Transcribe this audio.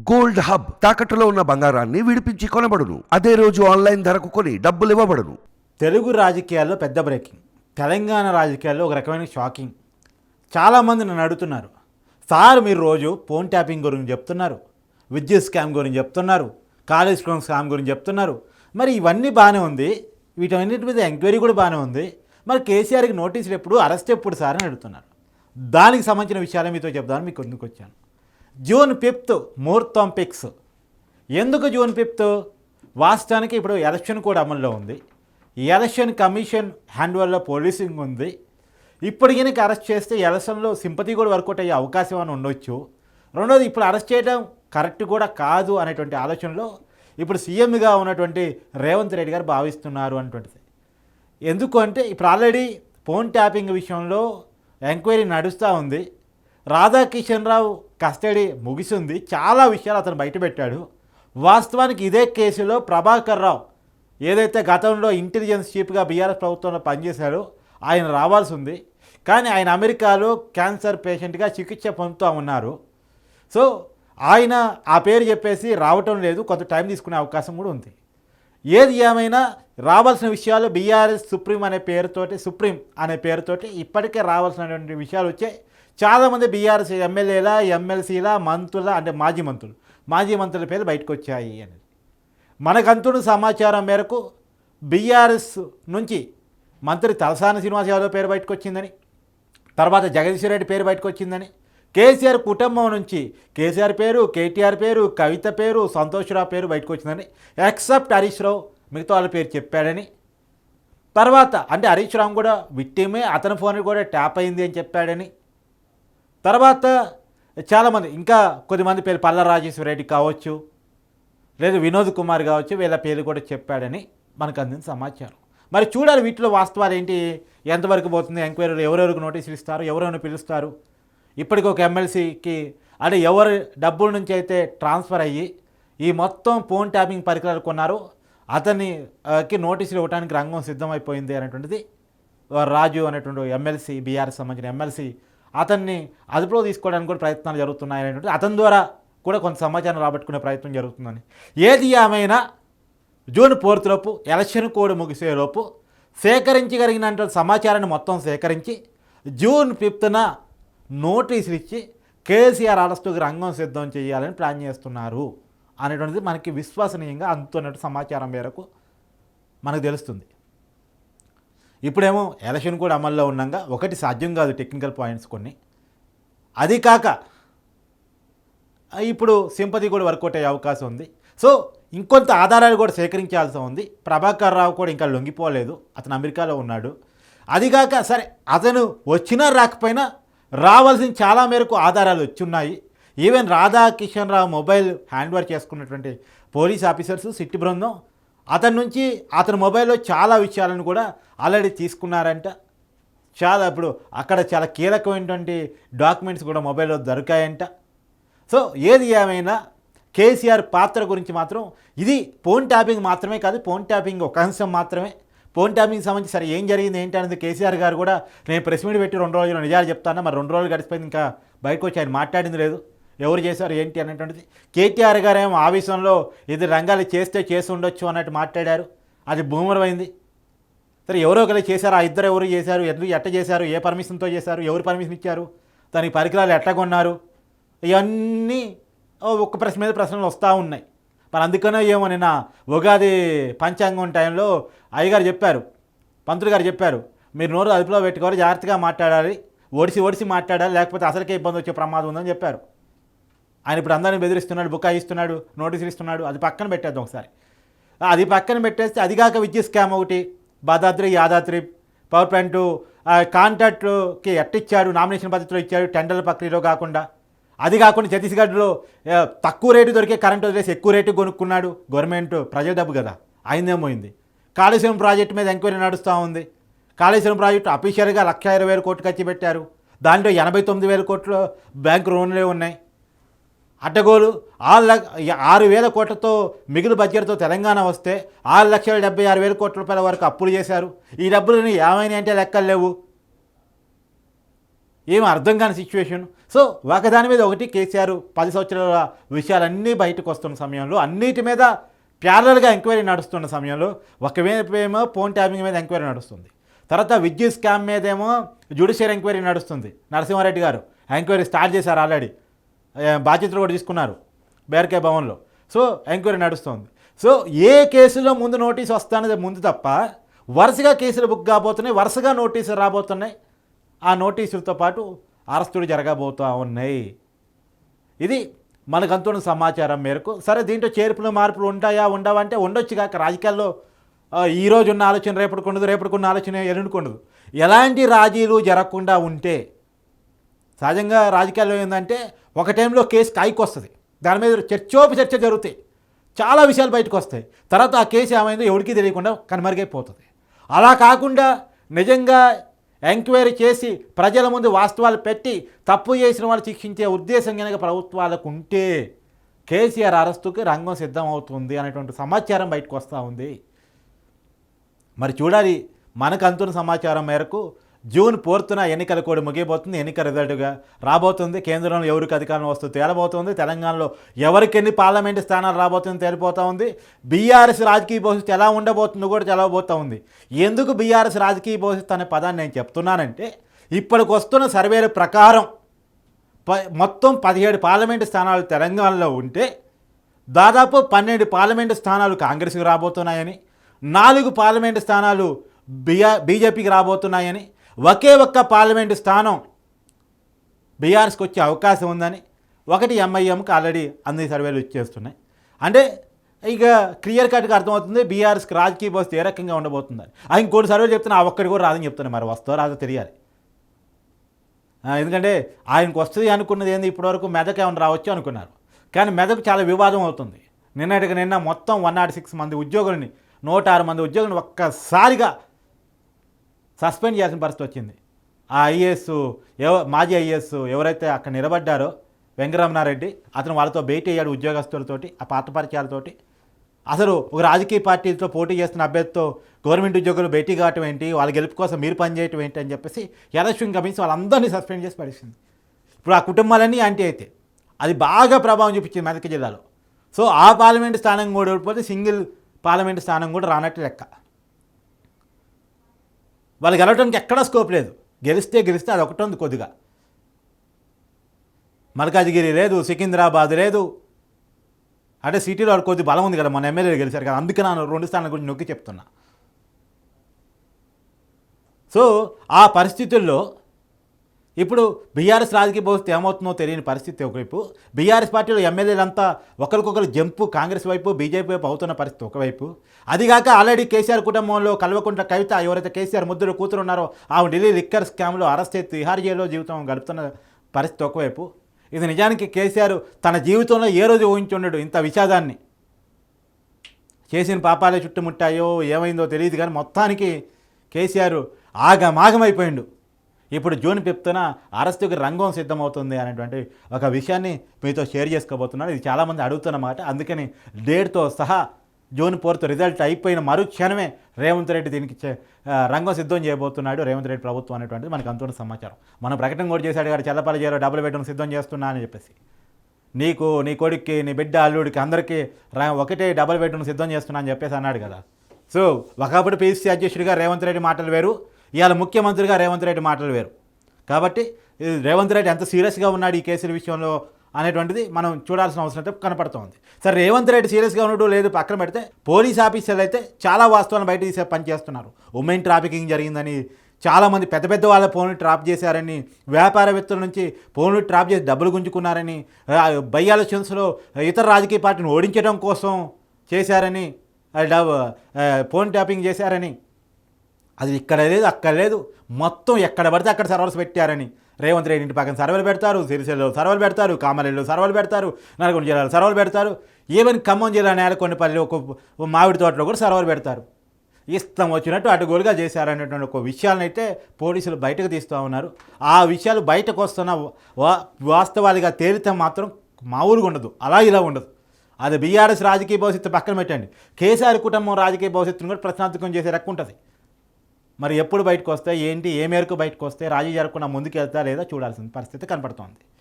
Gold hub తాకట్టులో ఉన్న బంగారాన్ని విడిపించి కొనబడును. అదే రోజు ఆన్లైన్ ధరకు కొని డబ్బులు ఇవ్వబడును. తెలుగు రాజకీయాల్లో పెద్ద బ్రేకింగ్. తెలంగాణ రాజకీయాల్లో ఒక రకమైన షాకింగ్. చాలామంది నన్ను అడుగుతున్నారు సార్ మీరు రోజు ఫోన్ ట్యాపింగ్ గురించి చెప్తున్నారు విద్యుత్ స్కామ్ గురించి చెప్తున్నారు కాలేజ్ లోన్ స్కామ్ గురించి చెప్తున్నారు. మరి ఇవన్నీ బాగానే ఉంది వీటన్నిటి మీద ఎంక్వైరీ కూడా బాగానే ఉంది. మరి కేసీఆర్కి నోటీసులు ఎప్పుడు అరెస్ట్ ఎప్పుడు సార్? అని అడుగుతున్నారు. దానికి సంబంధించిన విషయాలు మీతో చెప్దామని మీకు ఎందుకు వచ్చాను. జూన్ ఫిఫ్త్ మూర్తంపిక్స్ ఎందుకు జూన్ ఫిఫ్త్? వాస్తవానికి ఇప్పుడు ఎలక్షన్ కూడా అమల్లో ఉంది. ఈ ఎలక్షన్ కమిషన్ హ్యాండ్వల్లో పోలీసింగ్ ఉంది. ఇప్పుడు కనుక అరెస్ట్ చేస్తే ఎలక్షన్లో సింపతి కూడా వర్కౌట్ అయ్యే అవకాశం అని ఉండొచ్చు. రెండోది ఇప్పుడు అరెస్ట్ చేయడం కరెక్ట్ కూడా కాదు అనేటువంటి ఆలోచనలో ఇప్పుడు సీఎంగా ఉన్నటువంటి రేవంత్ రెడ్డి గారు భావిస్తున్నారు అనేటువంటిది ఎందుకు అంటే ఇప్పుడు ఆల్రెడీ ఫోన్ ట్యాపింగ్ విషయంలో ఎంక్వైరీ నడుస్తూ ఉంది. రాధాకిషన్ రావు కస్టడీ ముగిసింది. చాలా విషయాలు అతను బయటపెట్టాడు. వాస్తవానికి ఇదే కేసులో ప్రభాకర్ రావు ఏదైతే గతంలో ఇంటెలిజెన్స్ చీఫ్గా బీఆర్ఎస్ ప్రభుత్వంలో పనిచేశాడో ఆయన రావాల్సి ఉంది. కానీ ఆయన అమెరికాలో క్యాన్సర్ పేషెంట్గా చికిత్స పొందుతూ ఉన్నారు. సో ఆయన ఆ పేరు చెప్పేసి రావటం లేదు. కొంత టైం తీసుకునే అవకాశం కూడా ఉంది. ఏది ఏమైనా రావాల్సిన విషయాలు బీఆర్ఎస్ సుప్రీం అనే పేరుతోటి సుప్రీం అనే పేరుతోటి ఇప్పటికే రావాల్సినటువంటి విషయాలు వచ్చాయి చాలామంది బీఆర్సీ ఎమ్మెల్యేల ఎమ్మెల్సీల మంత్రుల అంటే మాజీ మంత్రులు. మాజీ మంత్రుల పేర్లు బయటకు వచ్చాయి అని మనకంతున్న సమాచారం మేరకు బీఆర్ఎస్ నుంచి మంత్రి తలసాని శ్రీనివాస్ యాదవ్ పేరు బయటకు వచ్చిందని తర్వాత జగదీశ్వర్ రెడ్డి పేరు బయటకు వచ్చిందని కేసీఆర్ కుటుంబం నుంచి కేసీఆర్ పేరు కేటీఆర్ పేరు కవిత పేరు సంతోష్రావు పేరు బయటకు వచ్చిందని ఎక్సెప్ట్ హరీష్ రావు మిగతా వాళ్ళ పేరు చెప్పాడని తర్వాత అంటే హరీష్ రావు కూడా విట్టిమే అతని ఫోన్ కూడా ట్యాప్ అయింది అని చెప్పాడని తర్వాత చాలామంది ఇంకా కొద్దిమంది పేరు పల్ల రాజేశ్వర రెడ్డి కావచ్చు లేదు వినోద్ కుమార్ కావచ్చు వీళ్ళ పేర్లు కూడా చెప్పాడని మనకు అందిన సమాచారం. మరి చూడాలి వీటిలో వాస్తవాలు ఏంటి ఎంతవరకు పోతుంది ఎంక్వైరీలు ఎవరెవరికి నోటీసులు ఇస్తారు ఎవరెవరిని పిలుస్తారు? ఇప్పటికి ఒక ఎమ్మెల్సీకి అంటే ఎవరు డబ్బుల నుంచి అయితే ట్రాన్స్ఫర్ అయ్యి ఈ మొత్తం ఫోన్ ట్యాపింగ్ పరికరాలు కొన్నారో అతనికి నోటీసులు ఇవ్వడానికి రంగం సిద్ధమైపోయింది అనేటువంటిది రాజు అనేటువంటి ఎమ్మెల్సీ బీఆర్ఎస్ సంబంధించిన ఎమ్మెల్సీ అతన్ని అదుపులో తీసుకోవడానికి కూడా ప్రయత్నాలు జరుగుతున్నాయి అనేటువంటి అతని ద్వారా కూడా కొంత సమాచారం రాబట్టుకునే ప్రయత్నం జరుగుతుందని. ఏది ఏమైనా జూన్ ఫోర్త్లోపు ఎలక్షన్ కోడ్ ముగిసేలోపు సేకరించగలిగినటువంటి సమాచారాన్ని మొత్తం సేకరించి జూన్ ఫిఫ్త్న నోటీసులు ఇచ్చి కేసీఆర్ అరెస్టుకి రంగం సిద్ధం చేయాలని ప్లాన్ చేస్తున్నారు అనేటువంటిది మనకి విశ్వసనీయంగా అందుతున్నట్టు సమాచారం మేరకు మనకు తెలుస్తుంది. ఇప్పుడేమో ఎలక్షన్ కూడా అమల్లో ఉండగా ఒకటి సాధ్యం కాదు టెక్నికల్ పాయింట్స్ కొన్ని. అది కాక ఇప్పుడు సింపతి కూడా వర్కౌట్ అయ్యే అవకాశం ఉంది. సో ఇంకొంత ఆధారాలు కూడా సేకరించాల్సి ఉంది. ప్రభాకర్ రావు కూడా ఇంకా లొంగిపోలేదు. అతను అమెరికాలో ఉన్నాడు. అదిగాక సరే అతను వచ్చినా రాకపోయినా రావాల్సిన చాలా మేరకు ఆధారాలు వచ్చున్నాయి. Even Radhakishan Rao mobile hand over చేసుకున్నటువంటి పోలీస్ ఆఫీసర్స్ సిట్టి బృందం అతని నుంచి అతని మొబైల్లో చాలా విషయాలను కూడా ఆల్రెడీ తీసుకున్నారంట. చాలా ఇప్పుడు అక్కడ చాలా కీలకమైనటువంటి డాక్యుమెంట్స్ కూడా మొబైల్లో దొరికాయంట. సో ఏది ఏమైనా కేసీఆర్ పాత్ర గురించి మాత్రం ఇది ఫోన్ ట్యాపింగ్ మాత్రమే కాదు ఫోన్ ట్యాపింగ్ ఒక అంశం మాత్రమే. ఫోన్ ట్యాపింగ్ సంబంధించి సరే ఏం జరిగింది ఏంటి అనేది కేసీఆర్ గారు కూడా నేను ప్రెస్ మీట్ పెట్టి రెండు రోజులు నిజాలు చెప్తాను. మరి రెండు రోజులు గడిచిపోయింది ఇంకా బయటకు వచ్చి ఆయన మాట్లాడింది లేదు. ఎవరు చేశారు ఏంటి అనేటువంటిది. కేటీఆర్ గారు ఏమో ఆవేశంలో ఇది రంగాలు చేస్తే చేసి ఉండొచ్చు అన్నట్టు మాట్లాడారు. అది భూమరమైంది. సరే ఎవరో ఒకరు చేశారు ఆ ఇద్దరు ఎవరు చేశారు ఎందుకు ఎట్ట చేశారు ఏ పర్మిషన్తో చేశారు ఎవరు పర్మిషన్ ఇచ్చారు దానికి పరికరాలు ఎట్లా కొన్నారు ఇవన్నీ ఒక్క ప్రశ్న మీద ప్రశ్నలు వస్తూ ఉన్నాయి. మరి అందుకనే ఏమో నిన్న ఉగాది పంచాంగం టైంలో అయ్యగారు చెప్పారు పంతులు గారు చెప్పారు మీరు నోరు అదుపులో పెట్టుకోవాలి జాగ్రత్తగా మాట్లాడాలి ఒడిసి ఒడిసి మాట్లాడాలి లేకపోతే అసలుకే ఇబ్బంది వచ్చే ప్రమాదం ఉందని చెప్పారు. ఆయన ఇప్పుడు అందరిని బెదిరిస్తున్నాడు బుక్ ఇస్తున్నాడు నోటీసులు ఇస్తున్నాడు అది పక్కన పెట్టేద్దాం ఒకసారి. అది పక్కన పెట్టేస్తే అది కాక విద్యుత్ స్కామ్ ఒకటి భద్రాద్రి యాదాద్రి పవర్ ప్లాంట్ కాంట్రాక్ట్కి ఎట్టిచ్చాడు నామినేషన్ పద్ధతిలో ఇచ్చాడు టెండర్ల ప్రక్రియలో కాకుండా. అది కాకుండా ఛత్తీస్గఢ్లో తక్కువ రేటు దొరికే కరెంట్ వదిలేసి ఎక్కువ రేటు కొనుక్కున్నాడు గవర్నమెంట్ ప్రజల డబ్బు కదా అయిందేమైంది కాళేశ్వరం ప్రాజెక్టు మీద ఎంక్వైరీ నడుస్తూ ఉంది. కాళేశ్వరం ప్రాజెక్టు అఫీషియల్గా లక్ష ఇరవై వేల కోట్లు ఖర్చు పెట్టారు. దాంట్లో ఎనభై తొమ్మిది వేల కోట్లు బ్యాంకు లోన్లే ఉన్నాయి. అడ్డగోలు. ఆరు లక్ష ఆరు వేల కోట్లతో మిగులు బడ్జెట్తో తెలంగాణ వస్తే ఆరు లక్షల డెబ్బై ఆరు వేల కోట్ల రూపాయల వరకు అప్పులు చేశారు. ఈ డబ్బులని ఏమైనా అంటే లెక్కలు లేవు. ఏం అర్థం కాని సిచ్యువేషన్ సో ఒకదాని మీద ఒకటి కేసీఆర్ పది సంవత్సరాల విషయాలన్నీ బయటకు వస్తున్న సమయంలో అన్నిటి మీద ప్యారల్గా ఎంక్వైరీ నడుస్తున్న సమయంలో ఒకవైపు ఏమో ఫోన్ ట్యాపింగ్ మీద ఎంక్వైరీ నడుస్తుంది. తర్వాత విద్యుత్ స్కామ్ మీదేమో జ్యుడిషియల్ ఎంక్వైరీ నడుస్తుంది. నరసింహారెడ్డి గారు. ఎంక్వైరీ స్టార్ట్ చేశారు ఆల్రెడీ బాధ్యతలు కూడా తీసుకున్నారు బేర్కే భవన్లో. సో ఎంక్వైరీ నడుస్తుంది. సో ఏ కేసులో ముందు నోటీస్ వస్తానది ముందు తప్ప వరుసగా కేసులు బుక్ కాబోతున్నాయి వరుసగా నోటీసులు రాబోతున్నాయి. ఆ నోటీసులతో పాటు అరెస్టులు జరగబోతూ ఉన్నాయి. ఇది మనకు సమాచారం మేరకు. సరే దీంట్లో చేర్పులు మార్పులు ఉంటాయా ఉండవా అంటే ఉండొచ్చు కాక రాజకీయాల్లో ఈరోజు ఈ ఉన్న ఆలోచన రేపటికి ఉండదు రేపటికి ఉన్న ఆలోచన ఎల్లుండికి ఎలాంటి రాజీలు జరగకుండా ఉంటే సహజంగా రాజకీయాల్లో ఏంటంటే ఒక టైంలో కేసు కాయికి వస్తుంది. దాని మీద చర్చోపు చర్చ జరుగుతాయి. చాలా విషయాలు బయటకు వస్తాయి. తర్వాత ఆ కేసు ఏమైందో ఎవరికీ తెలియకుండా కనుమరుగైపోతుంది. అలా కాకుండా నిజంగా ఎంక్వైరీ చేసి ప్రజల ముందు వాస్తవాలు పెట్టి తప్పు చేసిన వాళ్ళు శిక్షించే ఉద్దేశం కనుక ప్రభుత్వాలకు ఉంటే కేసీఆర్ అరెస్టుకి రంగం సిద్ధం అవుతుంది అనేటువంటి సమాచారం బయటకు వస్తూ ఉంది. మరి చూడాలి మనకు అందుతున్న సమాచారం మేరకు జూన్ ఫోర్త్న ఎన్నికల కోడ్ ముగియబోతుంది. ఎన్నికల రిజల్ట్గా రాబోతుంది. కేంద్రంలో ఎవరికి అధికారం వస్తుంది తేలబోతుంది. తెలంగాణలో ఎవరికి ఎన్ని పార్లమెంటు స్థానాలు రాబోతుంది తేలిపోతూ ఉంది. బీఆర్ఎస్ రాజకీయ భవిష్యత్తు ఎలా ఉండబోతుందో కూడా తెలవబోతూ ఉంది. ఎందుకు బీఆర్ఎస్ రాజకీయ భవిష్యత్తు అనే పదాన్ని నేను చెప్తున్నానంటే ఇప్పటికి వస్తున్న సర్వేల ప్రకారం ప మొత్తం పదిహేడు పార్లమెంటు స్థానాలు తెలంగాణలో ఉంటే దాదాపు పన్నెండు పార్లమెంటు స్థానాలు కాంగ్రెస్కి రాబోతున్నాయని నాలుగు పార్లమెంటు స్థానాలు బిఆ బీజేపీకి రాబోతున్నాయని ఒకే ఒక్క పార్లమెంటు స్థానం బీఆర్ఎస్కి వచ్చే అవకాశం ఉందని ఒకటి ఎంఐఎంకి ఆల్రెడీ అన్ని సర్వేలు ఇచ్చేస్తున్నాయి. అంటే ఇక క్లియర్ కట్గా అర్థమవుతుంది బీఆర్ఎస్కి రాజకీయ భవిష్యత్తు ఏ రకంగా ఉండబోతుందని. ఆ ఇంకోటి సర్వేలు చెప్తున్నా ఆ ఒక్కటి కూడా రాదని చెప్తున్నాయి మరి వస్తో రాదో తెలియాలి. ఎందుకంటే ఆయనకు వస్తుంది అనుకున్నది ఏంది ఇప్పటివరకు మెదక్ ఏమైనా రావచ్చు అనుకున్నారు. కానీ మెదక్ చాలా వివాదం అవుతుంది. నిన్నటికి నిన్న మొత్తం వన్ నాట్ సిక్స్ మంది ఉద్యోగులని నూట ఆరు మంది ఉద్యోగులను ఒక్కసారిగా సస్పెండ్ చేయాల్సిన పరిస్థితి వచ్చింది. ఆ ఐఏఎస్ ఎవ మాజీ ఐఏఎస్ ఎవరైతే అక్కడ నిలబడ్డారో వెంకరమణారెడ్డి అతను వాళ్ళతో భేటీ అయ్యాడు ఉద్యోగస్తులతోటి ఆ పాత పరిచయాలతోటి. అసలు ఒక రాజకీయ పార్టీతో పోటీ చేస్తున్న అభ్యర్థితో గవర్నమెంట్ ఉద్యోగులు భేటీ కావటం ఏంటి? వాళ్ళ గెలుపు కోసం మీరు పనిచేయటం ఏంటి అని చెప్పేసి ఎలక్షన్ కమిషన్ వాళ్ళందరినీ సస్పెండ్ చేసి పడేసింది. ఇప్పుడు ఆ కుటుంబాలన్నీ యాంటీ అయితే. అది బాగా ప్రభావం చూపించింది మెదక్ జిల్లాలో. సో ఆ పార్లమెంట్ స్థానం కూడా ఓడిపోతే సింగిల్ పార్లమెంట్ స్థానం కూడా రానట్టు లెక్క. వాళ్ళు గెలవడానికి ఎక్కడా స్కోప్ లేదు. గెలిస్తే గెలిస్తే అది ఒకటి ఉంది కొద్దిగా. మల్కాజిగిరి లేదు సికింద్రాబాద్ లేదు. అంటే సిటీలో కొద్ది బలం ఉంది కదా మన ఎమ్మెల్యేలు గెలిచారు కదా అందుకే నేను రెండు స్థానాల గురించి నొక్కి చెప్తున్నా. సో ఆ పరిస్థితుల్లో ఇప్పుడు బీఆర్ఎస్ రాజకీయ భవిష్యత్తు ఏమవుతుందో తెలియని పరిస్థితి ఒకవైపు బీఆర్ఎస్ పార్టీలో ఎమ్మెల్యేలంతా ఒకరికొకరు జంపు కాంగ్రెస్ వైపు బీజేపీ వైపు అవుతున్న పరిస్థితి ఒకవైపు. అదిగాక ఆల్రెడీ కేసీఆర్ కుటుంబంలో కల్వకుంట్ల కవిత ఎవరైతే కేసీఆర్ ముద్దులు కూతురున్నారో ఆమె ఢిల్లీ లిక్కర్ స్కామ్లో అరెస్ట్ అయితే తిహార్ జైల్లో జీవితం గడుపుతున్న పరిస్థితి ఒకవైపు. ఇది నిజానికి కేసీఆర్ తన జీవితంలో ఏ రోజు ఊహించుండడు ఇంత విషాదాన్ని. చేసిన పాపాలే చుట్టుముట్టాయో ఏమైందో తెలియదు కానీ మొత్తానికి కేసీఆర్ ఆగమాగమైపోయిండు. ఇప్పుడు జూన్ ఫిఫ్త్న అరెస్టుకి రంగం సిద్ధమవుతుంది అనేటువంటి ఒక విషయాన్ని మీతో షేర్ చేసుకోబోతున్నాను. ఇది చాలామంది అడుగుతున్నమాట అందుకని డేట్తో సహా జూన్ ఫోర్త్ రిజల్ట్ అయిపోయిన మరుక్షణమే రేవంత్ రెడ్డి దీనికి చే- రంగం సిద్ధం చేయబోతున్నాడు రేవంత్ రెడ్డి ప్రభుత్వం అనేటువంటిది మనకు అంతున్న సమాచారం. మన ప్రకటన కూడా చేశాడు గారు చల్లపల్లి చేరో డబ్బులు పెట్టడం సిద్ధం చేస్తున్నా అని చెప్పేసి. నీకు నీ కొడుక్కి నీ బిడ్డ అల్లుడికి అందరికీ ఒకటే డబుల్ బెడ్రూమ్ సిద్ధం చేస్తున్నా అని చెప్పేసి అన్నాడు కదా. సో ఒకప్పుడు పీసీసీ అధ్యక్షుడిగా రేవంత్ రెడ్డి మాటలు వేరు. ఇవాళ ముఖ్యమంత్రిగా రేవంత్ రెడ్డి మాటలు వేరు. కాబట్టి రేవంత్ రెడ్డి ఎంత సీరియస్గా ఉన్నాడు ఈ కేసుల విషయంలో అనేటువంటిది మనం చూడాల్సిన అవసరం అయితే కనపడుతోంది. సరే రేవంత్ రెడ్డి సీరియస్గా ఉన్నాడు లేదు పక్కన పెడితే పోలీస్ ఆఫీసర్లు అయితే చాలా వాస్తవాలను బయట తీసే పని చేస్తున్నారు. ఉమెన్ ట్రాఫికింగ్ జరిగిందని చాలామంది పెద్ద పెద్ద వాళ్ళ ఫోన్లు ట్రాప్ చేశారని వ్యాపారవేత్తల నుంచి ఫోన్లు ట్రాప్ చేసి డబ్బులు గుంజుకున్నారని ఆ, బై ఎలక్షన్స్లో ఇతర రాజకీయ పార్టీని ఓడించడం కోసం చేశారని ఫోన్ ట్యాపింగ్ చేశారని అది ఇక్కడ లేదు అక్కడ లేదు. మొత్తం ఎక్కడ పడితే అక్కడ సర్వర్స్ పెట్టారని. రేవంత్ రెడ్డి ఇంటి పక్కన సర్వర్లు పెడతారు సిరిసిల్లో సర్వర్లు పెడతారు కామారెడ్డిలో సర్వర్లు పెడతారు నల్గొండ జిల్లాలో సర్వర్లు పెడతారు. ఈవెన్ ఖమ్మం జిల్లా నేలకొండపల్లి ఒక ఒక మామిడి తోటలో కూడా సర్వర్లు పెడతారు. ఇష్టం వచ్చినట్టు అటుగోలుగా చేశారనేటువంటి ఒక విషయాలను అయితే పోలీసులు బయటకు తీస్తూ ఉన్నారు. ఆ విషయాలు బయటకు వస్తున్న వా- వాస్తవాలుగా తేలితే మాత్రం మామూలుగా ఉండదు. అలా ఇలా ఉండదు. అది బీఆర్ఎస్ రాజకీయ భవిష్యత్తు పక్కన పెట్టండి. కేసీఆర్ కుటుంబం రాజకీయ భవిష్యత్తును కూడా ప్రశ్నార్థకం చేసే రక్కు ఉంటుంది. మరి ఎప్పుడు బయటకు వస్తే ఏంటి? ఏ మేరకు బయటకు వస్తే రాజీ జరగకుండా ముందుకు వెళ్తా లేదా చూడాల్సిన పరిస్థితి కనపడుతోంది.